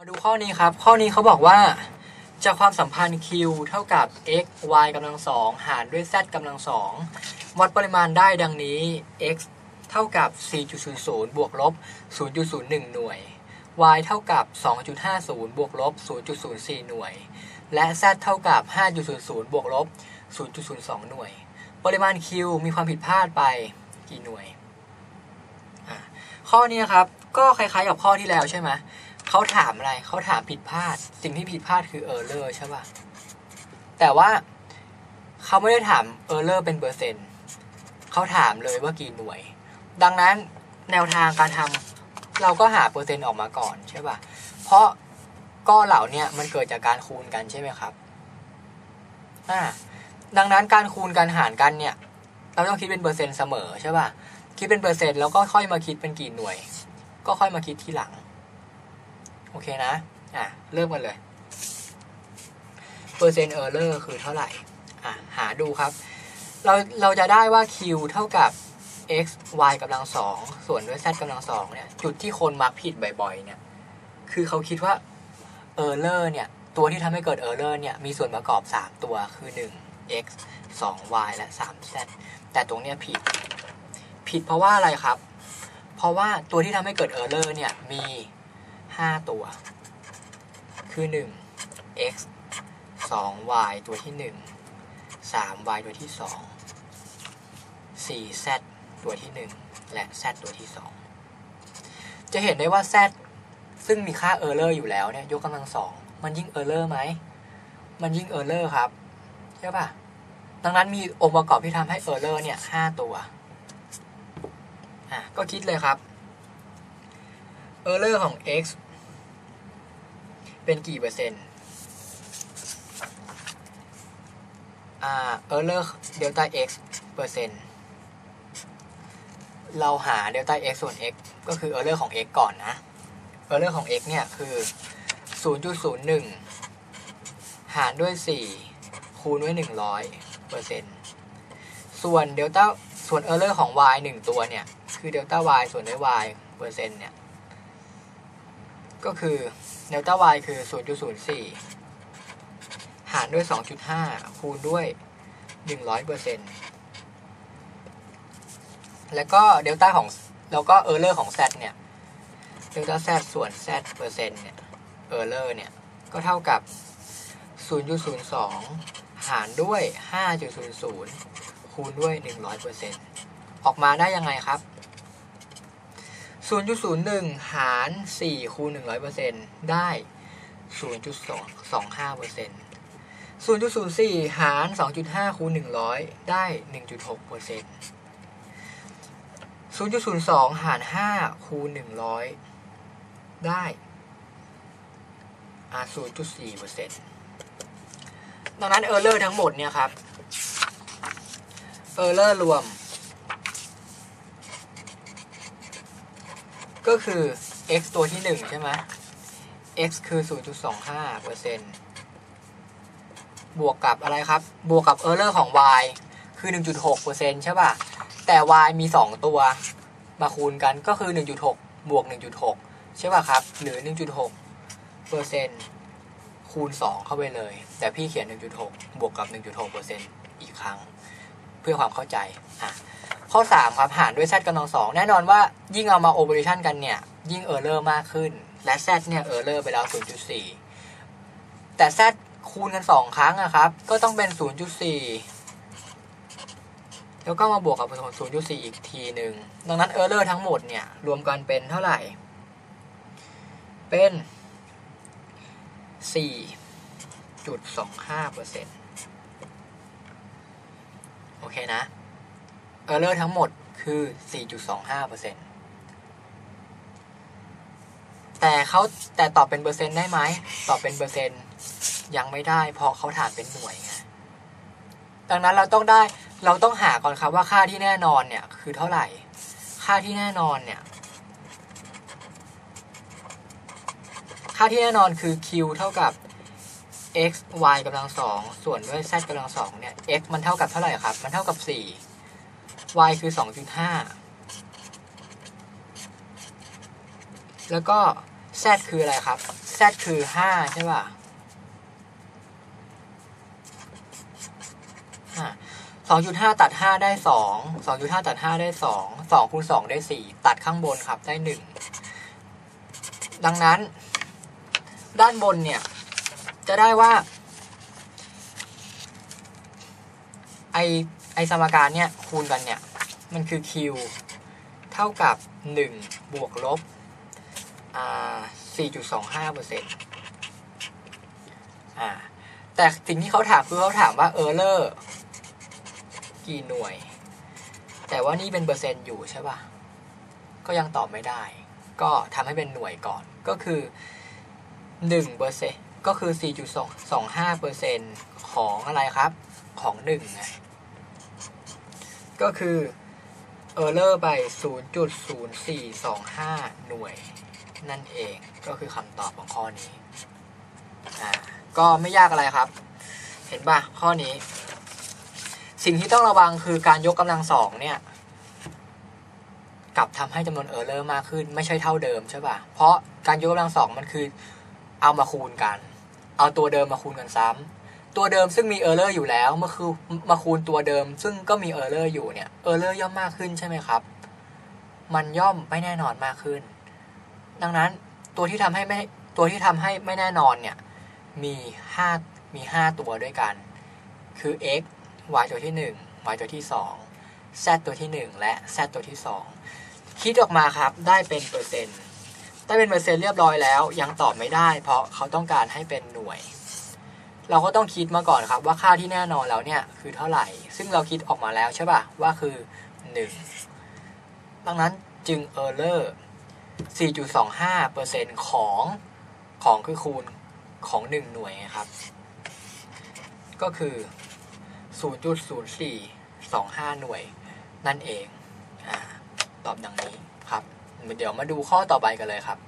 มาดูข้อนี้ครับ ข้อนี้เขาบอกว่า จากความสัมพันธ์ q เท่ากับ x y กำลังสองหารด้วย z กำลังสองวัดปริมาณได้ดังนี้ x เท่ากับ 4.00 บวกลบ 0.01 หน่วย y เท่ากับ 2.50 บวกลบ 0.04 หน่วย และ z เท่ากับ 5.00 บวกลบ 0.02 หน่วย ปริมาณ q มีความผิดพลาดไปกี่หน่วย ข้อนี้ครับ ก็คล้ายๆกับข้อที่แล้วใช่ไหม เขาถามอะไรเขาถามผิดพลาด สิ่งที่ผิดพลาดคือ error ใช่ป่ะแต่ว่าเขาไม่ได้ถาม error เป็นเปอร์เซ็นต์เขาถามเลยว่ากี่หน่วย ดังนั้นแนวทางการทำเราก็หาเปอร์เซ็นต์ออกมาก่อนใช่ป่ะเพราะก้อนเหล่าเนี้มันเกิดจากการคูณกันใช่ไหมครับอ่าดังนั้นการคูณการหารกันเนี่ย เราต้องคิดเป็นเปอร์เซ็นต์เสมอใช่ป่ะคิดเป็นเปอร์เซ็นต์แล้วก็ค่อยมาคิดเป็นกี่หน่วย ก็ค่อยมาคิดทีหลัง โอเคนะ อะ เริ่มกันเลยเปอร์เซ็นต์เออร์เลอร์คือเท่าไหร่ อะ หาดูครับ เราเราจะได้ว่า q เท่ากับ x y กำลังสองส่วนด้วย z กำลังสองเนี่ย จุดที่คนมักผิดบ่อยๆ เนี่ย คือเขาคิดว่า error เลอร์เนี่ย ตัวที่ทำให้เกิด error เลอร์เนี่ย มีส่วนประกอบ 3 ตัวคือ 1 x 2 y และ 3 z แต่ตรงเนี้ยผิด ผิดเพราะว่าอะไรครับ เพราะว่าตัวที่ทำให้เกิด error เนี่ย มี 5 ตัว คือ 1 x 2 y ตัวที่ 1 3 y ตัวที่ 2 4 z ตัวที่ 1 และ z ตัวที่ 2 จะเห็นได้ว่า z ซึ่งมีค่า error อยู่แล้วเนี่ยยกกำลังสองมันยิ่ง error ไหม มันยิ่ง error ครับใช่ป่ะดังนั้นมีองค์ประกอบที่ทำให้ error เนี่ย5ตัวอะก็คิดเลยครับ error ของ x เป็นกี่เปอร์เซ็นต์อ่า error delta x เเปอร์เซ็นต์เราหา delta x ส่วน x ก็คือ error ของ x ก่อนนะ error ของ x เนี่ยคือ 0.01 หารด้วย 4 คูณด้วย 100เปอร์เซ็นต์ส่วน delta ส่วน error ของ y 1 ตัวเนี่ย คือ delta y ส่วนด้วย y เปอร์เซ็นต์เนี่ย ก็คือ delta y คือ 0.04 หารด้วย 2.5 คูณด้วย 100เปอร์เซ็นต์แล้วก็ delta ของแล้วก็ error ของ z เนี่ย delta z ส่วน z เปอร์เซ็นต์เนี่ย error เลอร์เนี่ย ก็เท่ากับ 0.02 หารด้วย 5.00 คูณด้วย 100เปอร์เซ็นต์ออกมาได้ยังไงครับ 0.01 หาร4คูณ100เปอร์เซ็นต์ได้ 0.25เปอร์เซ็นต์0.04 หาร 2.5 คูณ 100 ได้ 1.6เปอร์เซ็นต์0.02 หาร 5 คูณ 100 ได้อ่า0.4เปอร์เซ็นต์ดังนั้นเออร์เลอร์ทั้งหมดเนี่ยครับเออร์เลอร์รวม ก็คือ x ตัวที่ 1 ใช่ไหม x คือ 0.25เปอร์เซ็นต์บวกกับอะไรครับ บวกกับ error ของ y คือ 1.6เปอร์เซ็นต์ใช่ป่ะ แต่ y มี 2 ตัวมาคูณกันก็คือ 1.6 บวก 1.6 ใช่ป่ะครับ หรือ 1.6เปอร์เซ็นต์คูณ 2 เข้าไปเลย แต่พี่เขียน 1.6 บวกกับ 1.6เปอร์เซ็นต์อีกครั้ง เพื่อความเข้าใจ อะ ข้อ 3 ครับหารด้วย z กำลังสองแน่นอนว่ายิ่งเอามา operation กันเนี่ย ยิ่ง error มากขึ้น และ z เนี่ย error ไปแล้ว 0.4 แต่ z คูณกัน 2 ครั้งอะครับ ก็ต้องเป็น 0.4 แล้วก็มาบวกกับ0.4 อีกทีหนึ่งดังนั้น error ทั้งหมดเนี่ย รวมกันเป็นเท่าไหร่ เป็น 4.25เปอร์เซ็นต์โอเคนะ เออร์เลอร์ทั้งหมดคือ 4.25เปอร์เซ็นต์แต่เขาแต่ตอบเป็นเปอร์เซ็นต์ได้ไหม ตอบเป็นเปอร์เซ็นต์ยังไม่ได้ เพราะเขาถามเป็นหน่วยไง ดังนั้นเราต้องได้ เราต้องหาก่อนครับว่าค่าที่แน่นอนเนี่ยคือเท่าไหร่ ค่าที่แน่นอนเนี่ย ค่าที่แน่นอนคือ q เท่ากับ x y กำลังสองส่วนด้วย z กำลังสองเนี่ย x มันเท่ากับเท่าไหร่ครับ มันเท่ากับ 4 y คือ 2.5 แล้วก็ z คืออะไรครับ z คือห้าใช่ป่ะสองจุดห้าตัดห้าได้สองสองจุดห้าตัดห้าได้สองสองคูณสองได้สี่ตัดข้างบนครับได้หนึ่งดังนั้น ด้านบนเนี่ย จะได้ว่า ไอไอสมการเนี่ยคูณกันเนี่ย มันคือ q เท่ากับ 1 บวกลบอ่า4.25เปอร์เซ็นต์อ่าแต่สิ่งที่เขาถามคือเขาถามว่า error กี่หน่วย แต่ว่านี่เป็นเปอร์เซ็นต์อยู่ใช่ป่ะ ก็ยังตอบไม่ได้ ก็ทำให้เป็นหน่วยก่อน ก็คือ1เปอร์เซ็นต์ก็คือ 4.25เปอร์เซ็นต์ของอะไรครับ ของ1ไงก็คือ ออร์เลอร์ไป 0.0425 หน่วย นั่นเองก็คือคำตอบของข้อนี้อ่าก็ไม่ยากอะไรครับ เห็นป่ะ ข้อนี้ สิ่งที่ต้องระวังคือการยกกำลังสองเนี่ยกลับทำให้จำนวนเออร์เลอร์มากขึ้นไม่ใช่เท่าเดิมใช่ป่ะ เพราะการยกกำลังสองมันคือเอามาคูณกัน เอาตัวเดิมมาคูณกันซ้ำ ตัวเดิมซึ่งมีเออร์เลอร์อยู่แล้วเมื่อคือมาคูณตัวเดิม ซึ่งก็มีเออร์เลอร์อยู่เนี่ยเออร์เลอร์ย่อมมากขึ้นใช่ไหมครับ มันย่อมไม่แน่นอนมากขึ้น ดังนั้นตัวที่ทำให้ไม่ตัวที่ทำให้ไม่แน่นอนเนี่ยมีห้ามีห้าตัวด้วยกัน คือ x y ตัวที่หนึ่ง y ตัวที่สอง z ตัวที่หนึ่งและ z ตัวที่สองคิดออกมาครับได้เป็นเปอร์เซ็นต์ได้เป็นเปอร์เซ็นต์เรียบร้อยแล้ว ยังตอบไม่ได้ เพราะเขาต้องการให้เป็นหน่วย เราก็ต้องคิดมาก่อนครับ ว่าค่าที่แน่นอนแล้วเนี่ยคือเท่าไหร่ ซึ่งเราคิดออกมาแล้วใช่ป่ะว่าคือ 1 ดังนั้นจึง error 4.25%ของของคือคูณของ 1 หน่วยครับ ก็คือ 0.0425 หน่วย นั่นเองอตอบดังนี้ครับ เดี๋ยวมาดูข้อต่อไปกันเลยครับ